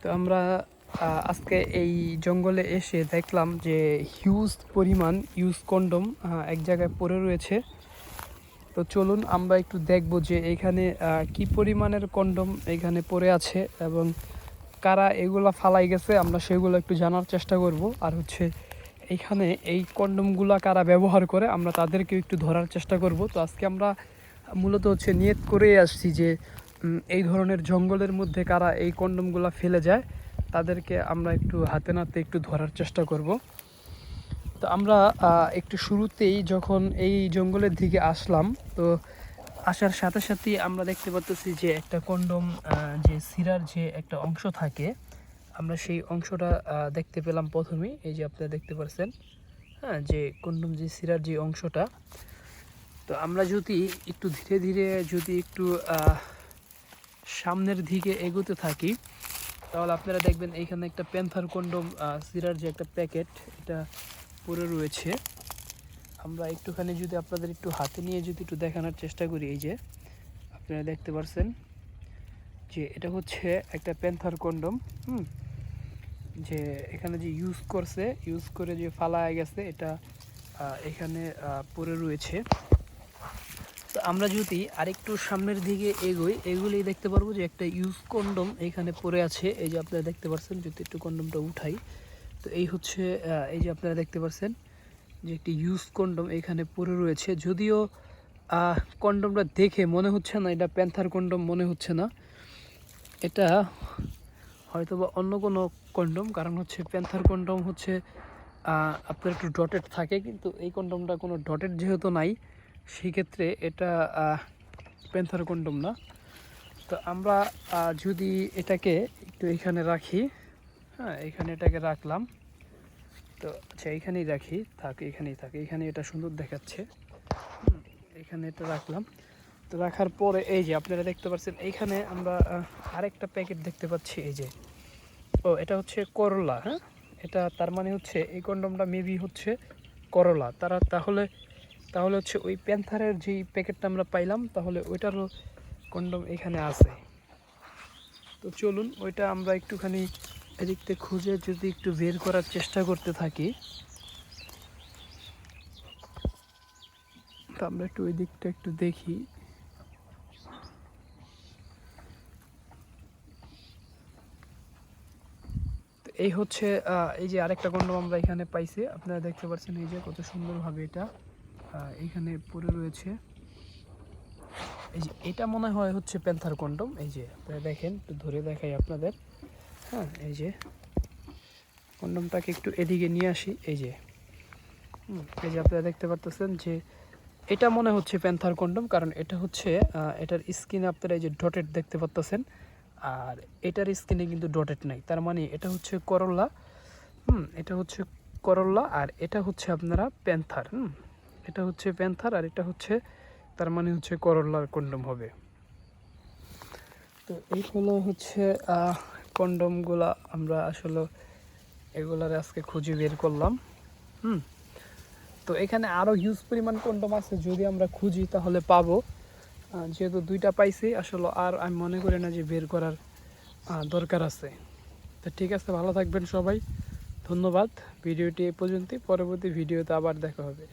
তো আমরা আজকে এই জঙ্গলে এসে দেখলাম যে হিউজ পরিমাণ ইউজ কন্ডম এক জায়গায় পড়ে রয়েছে। তো চলুন আমরা একটু দেখব যে এখানে কি পরিমাণের কন্ডম এখানে পড়ে আছে এবং কারা এগুলা ফালাই গেছে আমরা সেগুলো একটু জানার চেষ্টা করব। আর হচ্ছে এইখানে এই কন্ডমগুলা কারা ব্যবহার করে আমরা তাদেরকে একটু ধরার চেষ্টা করব। তো আজকে আমরা মূলত হচ্ছে নিয়ত করেই আসছি যে এই ধরনের জঙ্গলের মধ্যে কারা এই কন্ডমগুলা ফেলে যায়, তাদেরকে আমরা একটু হাতে নাতে একটু ধরার চেষ্টা করব। তো আমরা একটু শুরুতেই যখন এই জঙ্গলের দিকে আসলাম, তো আসার সাথে সাথেই আমরা দেখতে পাচ্ছি যে একটা কন্ডম যে সিরার যে একটা অংশ থাকে, আমরা সেই অংশটা দেখতে পেলাম প্রথমেই। এই যে আপনারা দেখতে পাচ্ছেন হ্যাঁ যে কন্ডম যে সিরার যে অংশটা। তো আমরা যদি একটু ধীরে ধীরে যদি একটু সামনের দিকে এগোতে থাকি, তাহলে আপনারা দেখবেন এইখানে একটা প্যান্থার কন্ডম সিরার যে একটা প্যাকেট, এটা পরে রয়েছে। আমরা একটুখানি যদি আপনাদের একটু হাতে নিয়ে যদি একটু দেখানোর চেষ্টা করি, এই যে আপনারা দেখতে পারছেন যে এটা হচ্ছে একটা প্যান্থার কন্ডম হুম? যে এখানে যে ইউজ করছে ইউজ করে যে ফালায় গেছে, এটা এখানে পরে রয়েছে। তো আমরা যদি আরেকটু সামনের দিকে এগোই, এগুলোই দেখতে পারব যে একটা ইউজ কন্ডম এখানে পড়ে আছে। এই যে আপনারা দেখতে পাচ্ছেন যদি একটু কন্ডমটা উঠাই, তো এই হচ্ছে এই যে আপনারা দেখতে পাচ্ছেন যে একটি ইউজ কন্ডম এখানে পড়ে রয়েছে। যদিও কন্ডমটা দেখে মনে হচ্ছে না, এটা প্যান্থার কন্ডম মনে হচ্ছে না। এটা হয়তো বা অন্য কোনো কন্ডম, কারণ হচ্ছে প্যান্থার কন্ডম হচ্ছে আপনার একটু ডটেড থাকে, কিন্তু এই কন্ডমটা কোনো ডটেড যেহেতু নাই সেই ক্ষেত্রে এটা প্যান্থার কন্ডম না। তো আমরা যদি এটাকে একটু এখানে রাখি হ্যাঁ এখানে এটাকে রাখলাম। তো আচ্ছা এখানেই রাখি, থাক, এখানেই থাক, এখানে এটা সুন্দর দেখাচ্ছে। এখানে এটা রাখলাম। তো রাখার পরে, এই যে আপনারা দেখতে পাচ্ছেন এইখানে আমরা আরেকটা প্যাকেট দেখতে পাচ্ছি, এই যে। ও, এটা হচ্ছে করলা হ্যাঁ? এটা তার মানে হচ্ছে, এই কন্ডমটা মেবি হচ্ছে করলা। তারা তাহলে তাহলে হচ্ছে ওই প্যান্থারের যেই প্যাকেটটা আমরা পাইলাম, তাহলে ওইটারও কন্ডম এখানে আছে। তো চলুন, ওইটা আমরা একটুখানি এদিক থেকে খুঁজে যদি একটু বের করার চেষ্টা করতে থাকি, তো আমরা একটু ওই দিকটা একটু দেখি। এই হচ্ছে এই যে আরেকটা কন্ডম আমরা এখানে পাইছি, আপনারা দেখতে পাচ্ছেন এই যে কত সুন্দরভাবে এটা। আহ, এইখানে পড়ে রয়েছে। এই যে এটা মনে হয় হচ্ছে প্যান্থার কন্ডম। এই যে আপনারা দেখেন একটু ধরে দেখাই আপনাদের। হ্যাঁ এই যে কন্ডমটাকে একটু এদিকে নিয়ে আসি। এই যে এই যে আপনারা দেখতে পারতেছেন যে এটা মনে হচ্ছে প্যান্থার কন্ডম কারণ এটা হচ্ছে এটার স্কিন আপনারা এই যে ডটেড দেখতে পারতেছেন। আর এটার স্কিনে কিন্তু ডটেড নাই। তার মানে এটা হচ্ছে করল্লা হুম এটা হচ্ছে করল্লা আর এটা হচ্ছে আপনারা প্যান্থার। হুম এটা হচ্ছে প্যান্থার আর এটা হচ্ছে, তার মানে হচ্ছে করল্লার কন্ডম হবে। তো এইগুলো হচ্ছে কন্ডমগুলা আমরা আসলে এগুলার আজকে খুঁজে বের করলাম। হুম? তো এখানে আরও হিউজ পরিমাণ কন্ডম আছে, যদি আমরা খুঁজি তাহলে পাবো। যেহেতু দুইটা পাইছি, আসলে আর আমি মনে করি না যে বের করার দরকার আছে। তো ঠিক আছে, ভালো থাকবেন সবাই। ধন্যবাদ। ভিডিওটি এ পর্যন্তই। পরবর্তী ভিডিওতে আবার দেখা হবে।